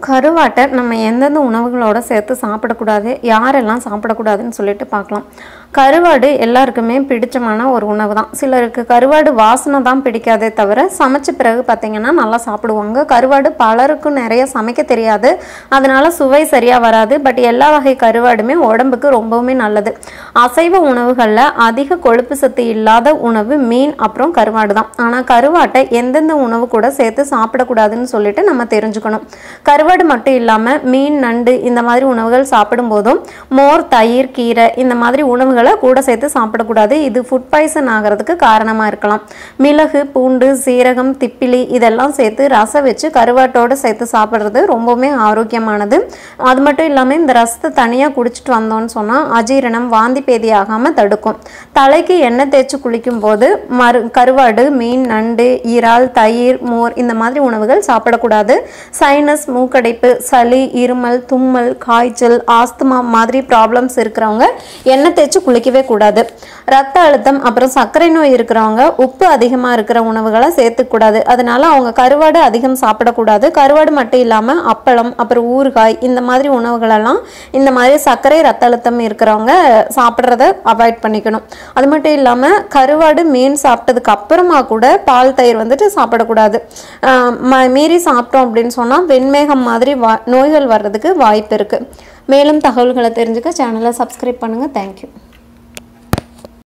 கருவாட்டை நம்ம எந்தெந்த உணவுகளோட சேர்த்து சாப்பிடக்கூடாது யாரெல்லாம் சாப்பிடக்கூடாதுன்னு சொல்லிட்டு பார்க்கலாம். கருவாடு எல்லாருக்குமே பிடிச்சமான ஒரு உணவு தான். சிலருக்கு கருவாடு வாசனை தான் பிடிக்காதே தவிர சமைச்ச பிறகு பார்த்திங்கன்னா நல்லா சாப்பிடுவாங்க. கருவாடு பலருக்கும் நிறைய சமைக்க தெரியாது. அதனால சுவை சரியாக வராது. பட் எல்லா வகை கருவாடுமே உடம்புக்கு ரொம்பவுமே நல்லது. அசைவ உணவுகளில் அதிக கொழுப்பு சத்து இல்லாத உணவு மீன் அப்புறம் கருவாடு தான். ஆனால் கருவாட்டை எந்தெந்த உணவு கூட சேர்த்து சாப்பிடக்கூடாதுன்னு சொல்லிட்டு நம்ம தெரிஞ்சுக்கணும். கருவாடு மட்டும் இல்லாமல் மீன் நண்டு இந்த மாதிரி உணவுகள் சாப்பிடும் போதும் மோர் தயிர் கீரை இந்த மாதிரி உணவுகளை கூட சேர்த்து சாப்பிடக்கூடாது. இது ஃபுட் பாய்சன் ஆகிறதுக்கு காரணமாக இருக்கலாம். மிளகு பூண்டு சீரகம் திப்பிலி இதெல்லாம் சேர்த்து ரசம் வச்சு கருவாட்டோடு சேர்த்து சாப்பிட்றது ரொம்பவுமே ஆரோக்கியமானது. அது மட்டும் இல்லாமல் இந்த ரசத்தை தனியாக குடிச்சிட்டு வந்தோம்னு சொன்னால் அஜீரணம் வாந்தி பேதி ஆகாமல் தடுக்கும். தலைக்கு எண்ணெய் தேய்ச்சி குளிக்கும் போது மறு கருவாடு மீன் நண்டு இறால் தயிர் மோர் இந்த மாதிரி உணவுகள் சாப்பிடக்கூடாது. சைனஸ் மூக்கடைப்பு சளி இருமல் தும்மல் காய்ச்சல் ஆஸ்துமா மாதிரி ப்ராப்ளம்ஸ் இருக்கிறவங்க எண்ணெய் தேய்ச்சி குளிக்கவே கூடாது. ரத்த அழுத்தம் அப்புறம் சர்க்கரை நோய் இருக்கிறவங்க உப்பு அதிகமாக இருக்கிற உணவுகளை சேர்த்துக்கூடாது அதனால அவங்க கருவாடு அதிகம் சாப்பிடக்கூடாது. கருவாடு மட்டும் இல்லாமல் அப்பளம் அப்புறம் ஊறுகாய் இந்த மாதிரி உணவுகளெல்லாம் இந்த மாதிரி சர்க்கரை ரத்த அழுத்தம் இருக்கிறவங்க சாப்பிட்றத அவாய்ட் பண்ணிக்கணும். அது மட்டும் இல்லாமல் கருவாடு மீன் சாப்பிட்டதுக்கு அப்புறமா கூட பால் தயிர் வந்துட்டு சாப்பிடக்கூடாது. ம- மீறி சாப்பிட்டோம் அப்படின்னு சொன்னால் வெண்மேகம் மாதிரி வா நோய்கள் வர்றதுக்கு வாய்ப்பு இருக்குது மேலும் தகவல்களை தெரிஞ்சுக்க சேனலை சப்ஸ்கிரைப் பண்ணுங்கள் தேங்க்யூ